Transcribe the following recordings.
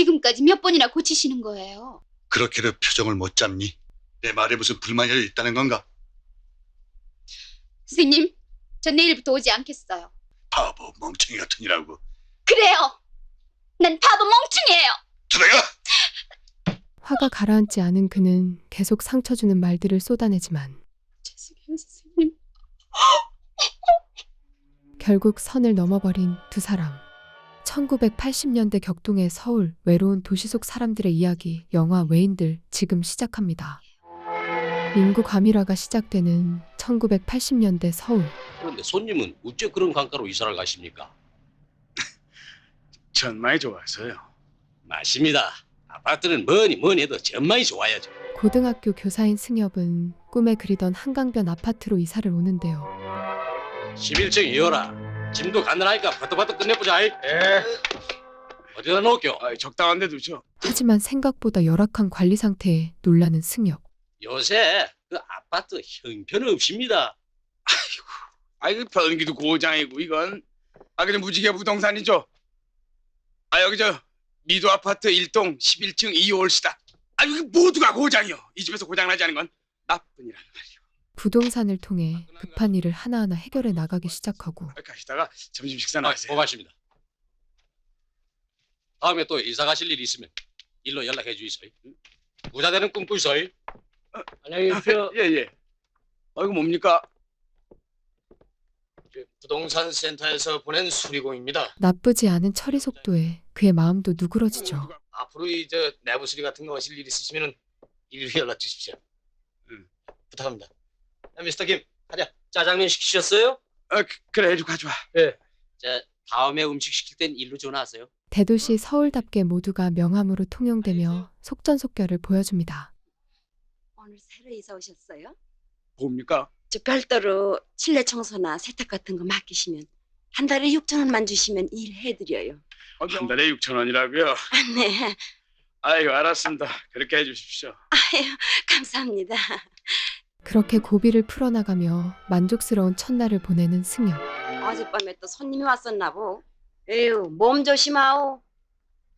지금까지 몇 번이나 고치시는 거예요? 그렇게도 표정을 못 잡니? 내 말에 무슨 불만이라도 있다는 건가? 선생님, 전 내일부터 오지 않겠어요. 바보 멍청이 같은 이라고. 그래요. 난 바보 멍충이에요. 들어가! 화가 가라앉지 않은 그는 계속 상처 주는 말들을 쏟아내지만 죄송해요, 선생님. 결국 선을 넘어버린 두 사람. 1980년대 격동의 서울 외로운 도시 속 사람들의 이야기 영화 외인들 지금 시작합니다. 인구 과밀화가 시작되는 1980년대 서울. 그런데 손님은 어째 그런 강가로 이사를 가십니까? 전망이 좋아서요. 맞습니다. 아파트는 뭐니 뭐니 해도 전망이 좋아야죠. 고등학교 교사인 승엽은 꿈에 그리던 한강변 아파트로 이사를 오는데요. 11층 이어라. 짐도 간단하니까 바떡바떡 끝내보자. 이. 예. 어디다 놓을게요? 아, 적당한 데 두죠. 하지만 생각보다 열악한 관리 상태에 놀라는 승엽. 요새 그 아파트 형편없습니다. 아, 이거 변기도 고장이고 이건. 아, 그냥 무지개 부동산이죠. 아, 여기 저 미도 아파트 1동 11층 2호올시다. 아, 여기 모두가 고장이요. 이 집에서 고장나지 않은 건 나뿐이란 말이요. 부동산을 통해 급한 일을 하나하나 해결해 나가기 시작하고 아, 가시다가 점심 식사나 아, 하세요. 고맙습니다. 다음에 또 이사 가실 일 있으면 일로 연락해 주이소이. 부자 되는 꿈 꾸이소이 안녕히 계십시오. 예, 예. 아, 이거 뭡니까? 부동산 센터에서 보낸 수리공입니다. 나쁘지 않은 처리 속도에 그의 마음도 누그러지죠. 누가- 앞으로 이제 내부 수리 같은 거 하실 일 있으시면은 일로 연락 주십시오. 음. 부탁합니다. 야, 미스터 김, 하자. 짜장면 시키셨어요? 아, 그, 그래, 해주 가져와. 자, 다음에 음식 시킬 땐 일로 전화하세요. 대도시 서울답게 모두가 명함으로 통용되며 속전속결을 보여줍니다. 오늘 새로 이사 오셨어요? 뭡니까? 저 별도로 실내 청소나 세탁 같은 거 맡기시면 한 달에 6천 원만 주시면 일해드려요. 한 달에 6천 원이라고요? 아, 네, 아이고, 알았습니다. 그렇게 해주십시오. 아유, 감사합니다. 그렇게 고비를 풀어나가며 만족스러운 첫날을 보내는 승엽. 어젯밤에 또 손님이 왔었나 보. 에휴, 몸 조심하오.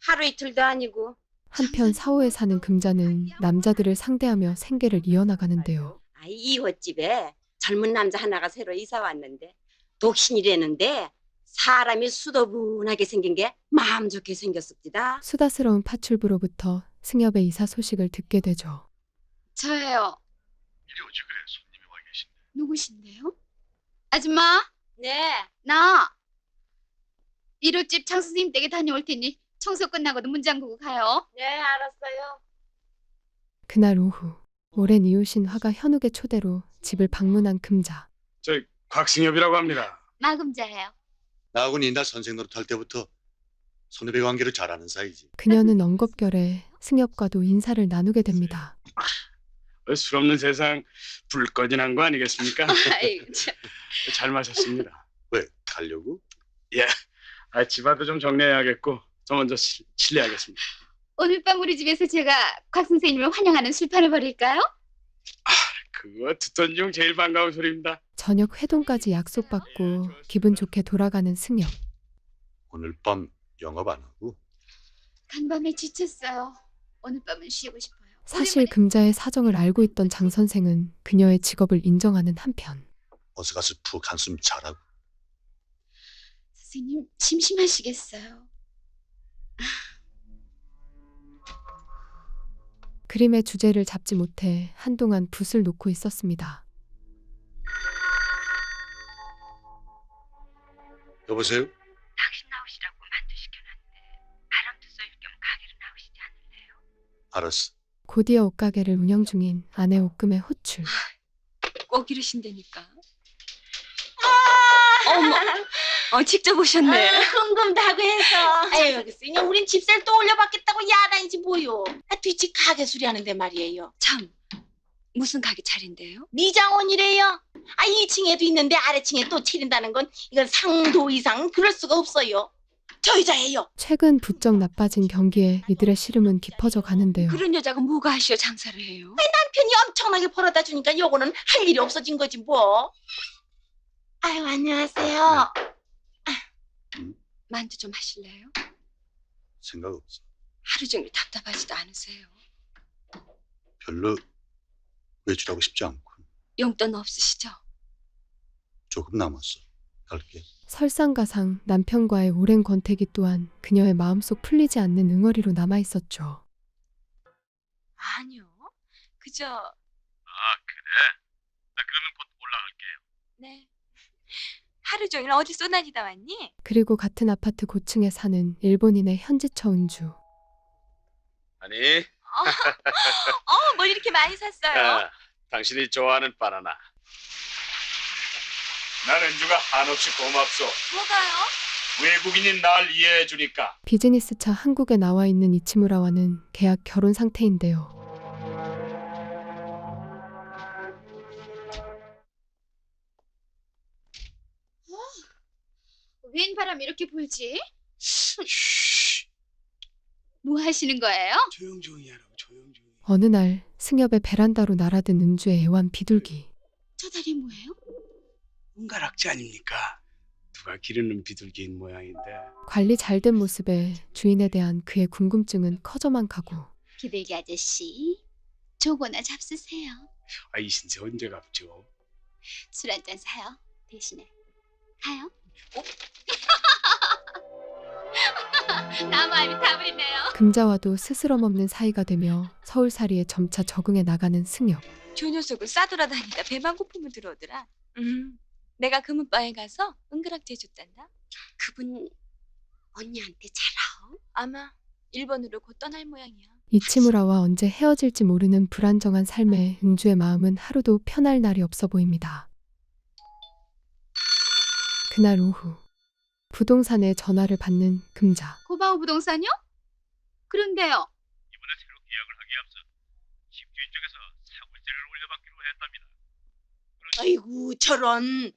하루 이틀도 아니고. 한편 사호에 사는 금자는 남자들을 상대하며 생계를 이어나가는데요. 아, 이호집에 젊은 남자 하나가 새로 이사 왔는데 독신이라는데 사람이 수더분하게 생긴 게 마음 좋게 생겼습니다. 수다스러운 파출부로부터 승엽의 이사 소식을 듣게 되죠. 저예요. 이리 오지 그래 손님이 와 계신데. 누구신데요? 아줌마, 네, 나 이웃집 장 선생님 댁에 다녀올 테니 청소 끝나고도 문 잠그고 가요. 네, 알았어요. 그날 오후 오랜 이웃인 화가 현욱의 초대로 집을 방문한 금자. 저 곽승엽이라고 합니다. 마금자예요. 나하고는 이날 선생 노릇할 때부터 선후배 관계를 잘 아는 사이지. 그녀는 엉겁결에 승엽과도 인사를 나누게 됩니다. 어, 술 없는 세상 불꺼진한 거 아니겠습니까? 아이고, 참. 잘 마셨습니다. 왜 가려고? 아, 집안도 좀 정리해야겠고 저 먼저 실- 실례하겠습니다. 오늘 밤 우리 집에서 제가 곽 선생님을 환영하는 술판을 벌일까요? 그거 듣던 중 제일 반가운 소리입니다. 저녁 회동까지 약속받고 기분 좋게 돌아가는 승엽. 오늘 밤 영업 안 하고? 간밤에 지쳤어요. 오늘 밤은 쉬고 싶어요. 사실 금자의 사정을 알고 있던 장 선생은 그녀의 직업을 인정하는 한편 어서 가서 푹 한숨 자라고. 선생님 심심하시겠어요. 그림의 주제를 잡지 못해 한동안 붓을 놓고 있었습니다. 여보세요? 당신 나오시라고 만두 시켜놨는데 바람도 쏠겸 가게로 나오시지 않을래요? 알았어. 곧이어 옷가게를 운영 중인 아내 옥금의 호출. 꼭 이러신다니까. 어머, 어, 직접 오셨네. 흥금다고 해서 아유 그냥 우린 집세를 또 올려받겠다고 야단이지 뭐요 아, 뒷집 가게 수리하는데 말이에요 참, 무슨 가게 차린데요? 미장원이래요 아 2층에도 있는데 아래층에 또 차린다는 건 이건 상도 이상 그럴 수가 없어요 저 여자예요 최근 부쩍 나빠진 경기에 이들의 시름은 깊어져 가는데요. 그런 여자가 뭐가 하시어 장사를 해요? 남편이 엄청나게 벌어다 주니까 요거는 할 일이 없어진 거지 뭐 아유 안녕하세요 만두 좀 하실래요? 생각 없어. 하루 종일 답답하지도 않으세요? 별로 외출하고 싶지 않고 용돈 없으시죠? 조금 남았어. 갈게. 설상가상 남편과의 오랜 권태기 또한 그녀의 마음속 풀리지 않는 응어리로 남아 있었죠. 아니요. 그저 아, 그래? 나 그러면 곧 올라갈게요. 네. 하루 종일 어디 쏘다니다 왔니? 그리고 같은 아파트 고층에 사는 일본인의 현지처 은주. 아니, 어, 어, 뭘 이렇게 많이 샀어요? 아, 당신이 좋아하는 바나나. 나는 주가 한없이 고맙소. 뭐가요? 외국인인 날 이해해 주니까. 비즈니스차 한국에 나와 있는 이치무라와는 계약 결혼 상태인데요. 웬 바람 이렇게 불지? 뭐 하시는 거예요? 조용조용히 하라고 조용조용히. 어느 날 승엽의 베란다로 날아든 은주의 애완 비둘기. 저 다리 뭐예요? 은가락지 아닙니까? 누가 기르는 비둘기인 모양인데. 관리 잘 된 모습에 주인에 대한 그의 궁금증은 커져만 가고 비둘기 아저씨, 조거나 잡수세요. 아, 이 신세 언제 갚죠? 술 한 잔 사요. 대신에 가요. 나무알이 다 부리네요. 금자와도 스스럼 없는 사이가 되며 서울살이에 점차 적응해 나가는 승엽. 저 녀석은 싸돌아다니다 배만 고프면 들어오더라. 음, 내가 금은바에 가서 은그락지 해줬단다. 그분 언니한테 잘하오? 아마 일본으로 곧 떠날 모양이야. 이치무라와 언제 헤어질지 모르는 불안정한 삶에 은주의 마음은 하루도 편할 날이 없어 보입니다. 그날 오후 부동산에 전화를 받는 금자. 고바우 부동산요? 그런데요. 이번에 새로 계약을 하기에 앞서 집주인 쪽에서 사골세를 올려받기로 했답니다. 아이고 저런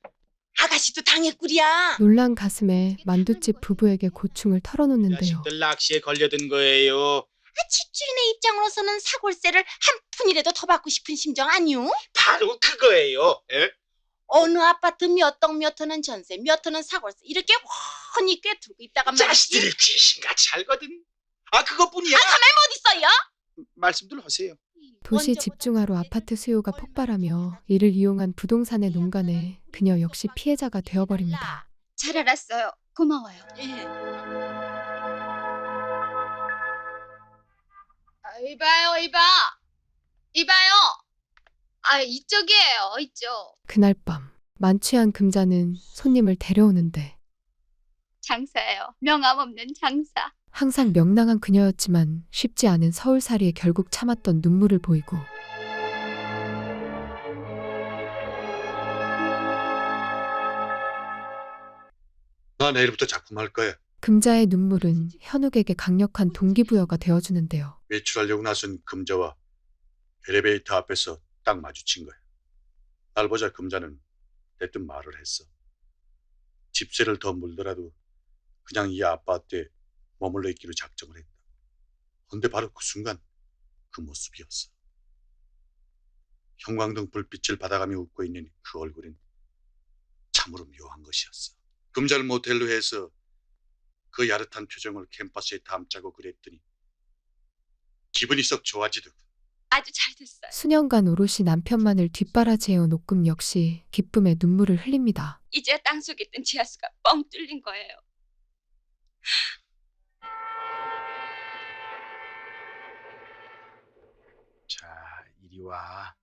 아가씨도 당했구리야. 놀란 가슴에 만두집 부부에게 고충을 털어놓는데요. 자식들 낚시에 걸려든 거예요. 아, 집주인의 입장으로서는 사골세를 한 푼이라도 더 받고 싶은 심정 아니오? 바로 그거예요. 예? 어느 아파트 몇 동 몇 호는 전세 몇 호는 사골세 이렇게 훤히 꿰뚫고 있다가. 자식들이 귀신같이 알거든. 아 그것뿐이야. 어디 있어요? 말씀들 하세요. 도시 집중화로 아파트 수요가 폭발하며 이를 이용한 부동산의 농간에 그녀 역시 피해자가 되어버립니다. 잘 알았어요. 고마워요. 예. 아, 이봐요, 이봐. 이봐요. 아, 이쪽이에요, 이쪽. 그날 밤 만취한 금자는 손님을 데려오는데 장사예요. 명함 없는 장사. 항상 명랑한 그녀였지만 쉽지 않은 서울살이에 결국 참았던 눈물을 보이고 나 내일부터 작품할 거야. 금자의 눈물은 현욱에게 강력한 동기부여가 되어주는데요. 외출하려고 나선 금자와 엘리베이터 앞에서 딱 마주친 거야. 날 보자 금자는 대뜸 말을 했어. 집세를 더 물더라도 그냥 이 아파트에 머물러 있기로 작정을 했다. 근데 바로 그 순간 그 모습이었어. 형광등 불빛을 받아가며 웃고 있는 그 얼굴은 참으로 묘한 것이었어. 금자를 모텔로 해서 그 야릇한 표정을 캠퍼스에 담자고 그랬더니 기분이 썩 좋아지더군. 아주 잘 됐어요. 수년간 오롯이 남편만을 뒷바라지해온 옥금 역시 기쁨의 눈물을 흘립니다. 이제 땅속에 있던 지하수가 뻥 뚫린 거예요. 자, 이리 와.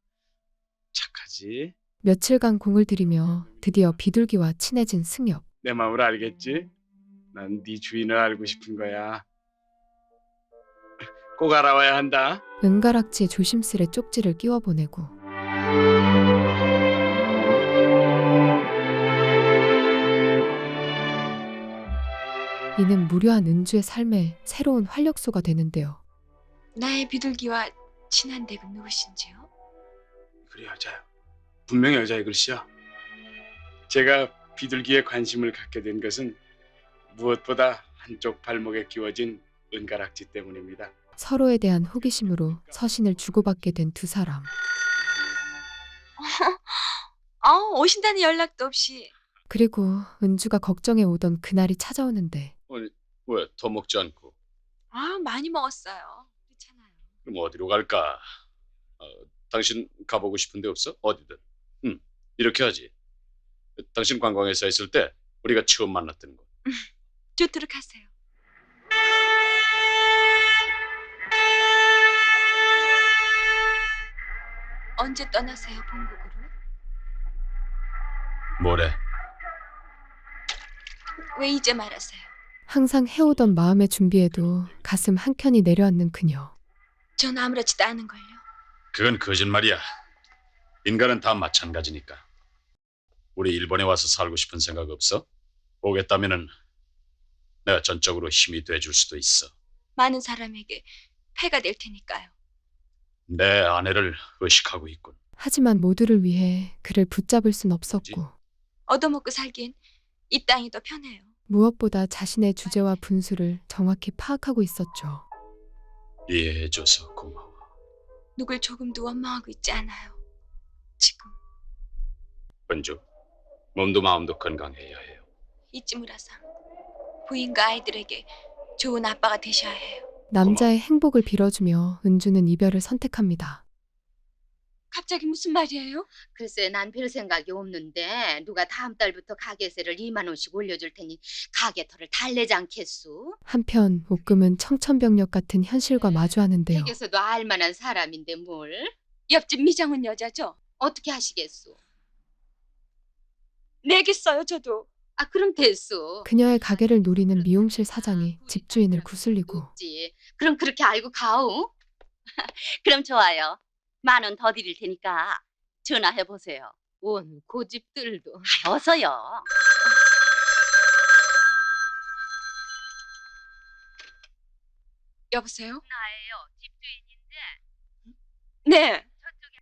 착하지? 며칠간 공을 들이며 드디어 비둘기와 친해진 승엽. 내 마음을 알겠지? 난 네 주인을 알고 싶은 거야. 꼭 알아와야 한다. 은가락지에 조심스레 쪽지를 끼워 보내고 이는 무료한 은주의 삶에 새로운 활력소가 되는데요. 나의 비둘기와 친한 댁은 누구신지요? 그래 여자요. 분명 여자의 글씨야. 제가 비둘기에 관심을 갖게 된 것은 무엇보다 한쪽 발목에 끼워진 은가락지 때문입니다. 서로에 대한 호기심으로 서신을 주고받게 된 두 사람. 어, 오신다는 연락도 없이 그리고 은주가 걱정해 오던 그날이 찾아오는데 왜더 먹지 않고? 아, 아, 많이 먹었어요. 그럼 어디로 갈까? 어, 당신 가보고 싶은 데 없어? 어디든. 응, 이렇게 하지. 당신 관광회사 있을 때 우리가 처음 만났던 곳. 좋도록 하세요. 언제 떠나세요, 본국으로? 뭐래? 왜 이제 말하세요? 항상 해오던 마음의 준비에도 가슴 한켠이 내려앉는 그녀. 전 아무렇지도 않은 걸요. 그건 거짓말이야. 인간은 다 마찬가지니까. 우리 일본에 와서 살고 싶은 생각 없어? 오겠다면은 내가 전적으로 힘이 돼줄 수도 있어. 많은 사람에게 폐가 될 테니까요. 내 아내를 의식하고 있군. 하지만 모두를 위해 그를 붙잡을 순 없었고 얻어먹고 살기엔 이 땅이 더 편해요. 무엇보다 자신의 주제와 분수를 정확히 파악하고 있었죠. 이해해줘서 고마워. 누굴 조금도 원망하고 있지 않아요. 지금 은주, 몸도 마음도 건강해야 해요. 이쯤으라상 부인과 아이들에게 좋은 아빠가 되셔야 해요. 남자의 행복을 빌어주며 은주는 이별을 선택합니다. 갑자기 무슨 말이에요? 글쎄 난 별 생각이 없는데 누가 다음 달부터 가게세를 2만 원씩 올려줄 테니 가게터를 달래지 않겠소? 한편 옥금은 청천벽력 같은 현실과 마주하는데요. 댁에서도 알만한 사람인데 뭘? 옆집 미장원 여자죠? 어떻게 하시겠소? 내겠어요, 저도. 아 그럼 됐소. 그녀의 가게를 노리는 미용실 사장이 집주인을 구슬리고 없지. 그럼 그렇게 알고 가오? 그럼 좋아요. 만 원 더 드릴 테니까 전화해 보세요. 온 고집들도. 아, 어서요. 여보세요? 나예요. 집주인인데. 네.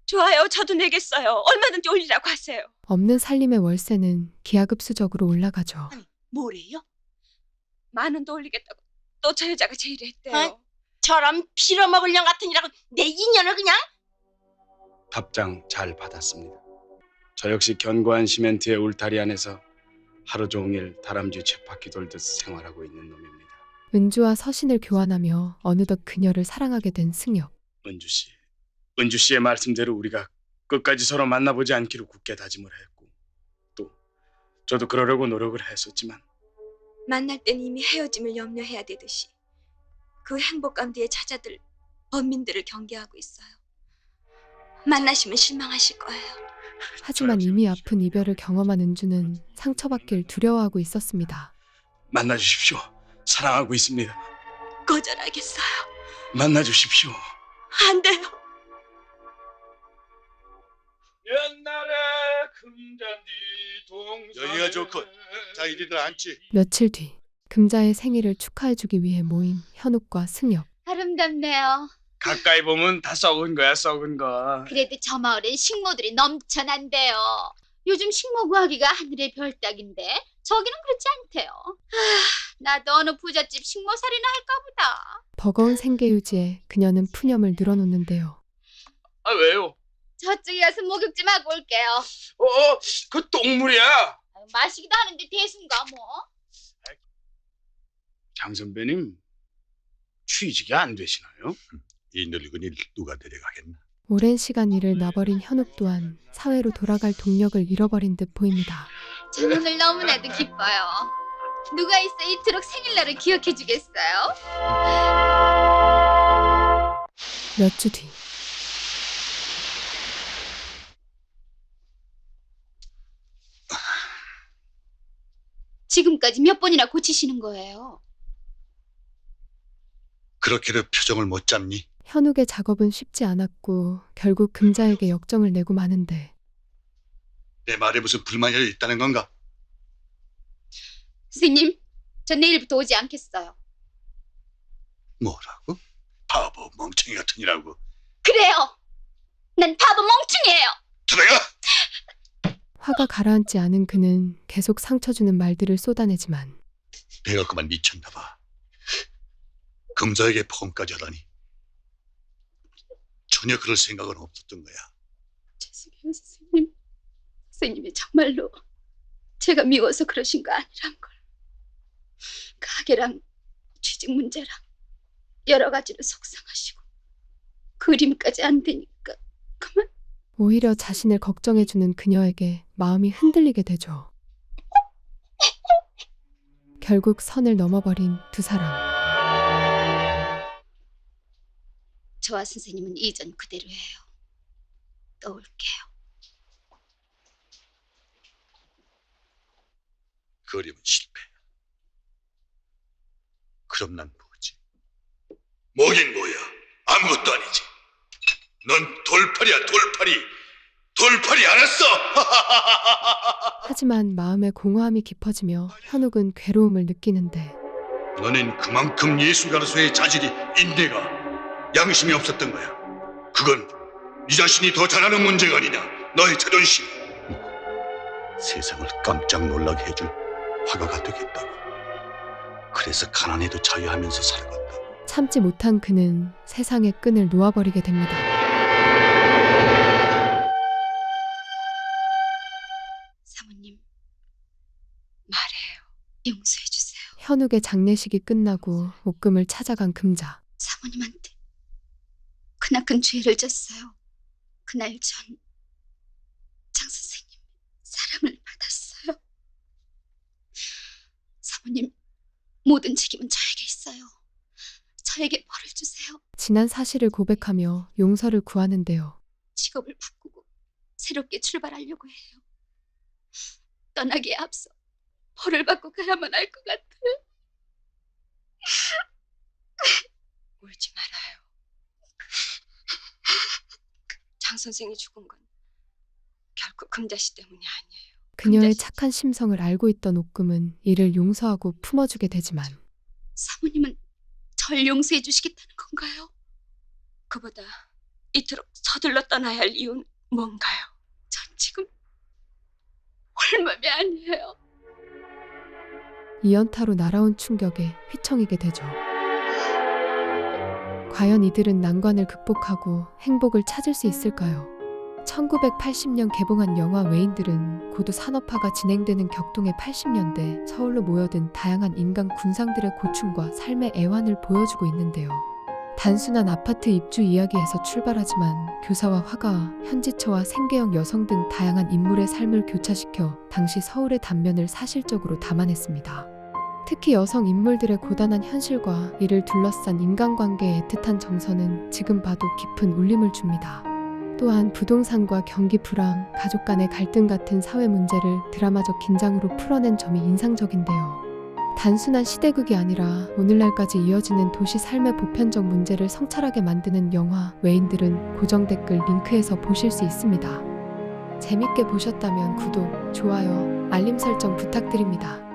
좋아요. 저도 내겠어요. 얼마든지 올리라고 하세요. 없는 살림의 월세는 기하급수적으로 올라가죠. 뭐래요? 만 원도 올리겠다고 또 저 여자가 제일 했대요. 어? 저런 빌어먹을 년 같은 이라고 내 인연을 그냥 답장 잘 받았습니다. 저 역시 견고한 시멘트의 울타리 안에서 하루 종일 다람쥐 쳇바퀴 돌듯 생활하고 있는 놈입니다. 은주와 서신을 교환하며 어느덧 그녀를 사랑하게 된 승엽. 은주 씨, 은주 씨의 말씀대로 우리가 끝까지 서로 만나보지 않기로 굳게 다짐을 했고 또 저도 그러려고 노력을 했었지만 만날 땐 이미 헤어짐을 염려해야 되듯이 그 행복감 뒤에 찾아들 범민들을 경계하고 있어요. 만나시면 실망하실 거예요. 하지만 이미 아픈 이별을 경험한 은주는 상처받길 두려워하고 있었습니다. 만나 주십시오. 사랑하고 있습니다. 거절하겠어요. 만나 주십시오. 안 돼요. 옛날에 금잔디 동산 여기가 좋군. 자, 이리들 앉지. 며칠 뒤 금자의 생일을 축하해주기 위해 모인 현욱과 승엽. 아름답네요. 가까이 보면 다 썩은 거야 썩은 거. 그래도 저 마을엔 식모들이 넘쳐난대요. 요즘 식모 구하기가 하늘의 별 따기인데 저기는 그렇지 않대요. 아, 나도 어느 부잣집 식모살이나 할까 보다. 버거운 생계 유지에 그녀는 푸념을 늘어놓는데요. 아 왜요? 저쪽에 가서 목욕 좀 하고 올게요. 어, 그 똥물이야. 아유, 마시기도 하는데 대순가 뭐. 장 선배님 취직이 안 되시나요? 이 늙은이를 누가 데려가겠나? 오랜 시간 일을 놔버린 현욱 또한 사회로 돌아갈 동력을 잃어버린 듯 보입니다. 전 오늘 너무나도 기뻐요. 누가 있어 이토록 생일날을 기억해 주겠어요? 몇 주 뒤. 지금까지 몇 번이나 고치시는 거예요? 그렇게도 표정을 못 잡니? 현욱의 작업은 쉽지 않았고 결국 금자에게 역정을 내고 마는데 내 말에 무슨 불만이 있다는 건가? 선생님, 전 내일부터 오지 않겠어요. 뭐라고? 바보 멍청이 같으니라고. 그래요. 난 바보 멍청이에요. 들어가! 화가 가라앉지 않은 그는 계속 상처 주는 말들을 쏟아내지만 내가 그만 미쳤나 봐. 금자에게 포옹까지 하다니. 전혀 그럴 생각은 없었던 거야. 죄송해요, 선생님. 선생님이 정말로 제가 미워서 그러신 거 아니란 걸. 가게랑 취직 문제랑 여러 가지로 속상하시고 그림까지 안 되니까 그만 오히려 자신을 걱정해주는 그녀에게 마음이 흔들리게 되죠. 결국 선을 넘어버린 두 사람. 저와 선생님은 이전 그대로예요. 또 올게요. 그림은 실패. 그럼 난 뭐지? 뭐긴 뭐야. 아무것도 아니지. 넌 돌팔이야, 돌팔이. 돌팔이 알았어. 하지만 마음의 공허함이 깊어지며 현욱은 괴로움을 느끼는데 너넨 그만큼 예술가로서의 자질이 인내가 양심이 없었던 거야. 그건 네 자신이 더 잘하는 문제가 아니냐. 너의 자존심. 세상을 깜짝 놀라게 해줄 화가가 되겠다고. 그래서 가난해도 자유하면서 살아간다. 참지 못한 그는 세상의 끈을 놓아버리게 됩니다. 사모님 말해요. 용서해 주세요. 현욱의 장례식이 끝나고 옥금을 찾아간 금자. 사모님한테 그나큰 죄를 졌어요. 그날 전 장 선생님 사랑을 받았어요. 사모님 모든 책임은 저에게 있어요. 저에게 벌을 주세요. 지난 사실을 고백하며 용서를 구하는데요. 직업을 바꾸고 새롭게 출발하려고 해요. 떠나기에 앞서 벌을 받고 가야만 할 것 같아요. 울지 말아요. 장 선생이 죽은 건 결코 금자 씨 때문이 아니에요. 그녀의 금자 씨 착한 심성을 알고 있던 옥금은 이를 용서하고 품어주게 되지만 사모님은 절 용서해 주시겠다는 건가요? 그보다 이토록 서둘러 떠나야 할 이유는 뭔가요? 전 지금 홀몸이 아니에요. 이연타로 날아온 충격에 휘청이게 되죠. 과연 이들은 난관을 극복하고 행복을 찾을 수 있을까요? 1980년 개봉한 영화 외인들은 고도 산업화가 진행되는 격동의 80년대 서울로 모여든 다양한 인간 군상들의 고충과 삶의 애환을 보여주고 있는데요. 단순한 아파트 입주 이야기에서 출발하지만 교사와 화가, 현지처와 생계형 여성 등 다양한 인물의 삶을 교차시켜 당시 서울의 단면을 사실적으로 담아냈습니다. 특히 여성 인물들의 고단한 현실과 이를 둘러싼 인간관계의 애틋한 정서는 지금 봐도 깊은 울림을 줍니다. 또한 부동산과 경기 불황, 가족 간의 갈등 같은 사회 문제를 드라마적 긴장으로 풀어낸 점이 인상적인데요. 단순한 시대극이 아니라 오늘날까지 이어지는 도시 삶의 보편적 문제를 성찰하게 만드는 영화 외인들은 고정 댓글 링크에서 보실 수 있습니다. 재밌게 보셨다면 구독, 좋아요, 알림 설정 부탁드립니다.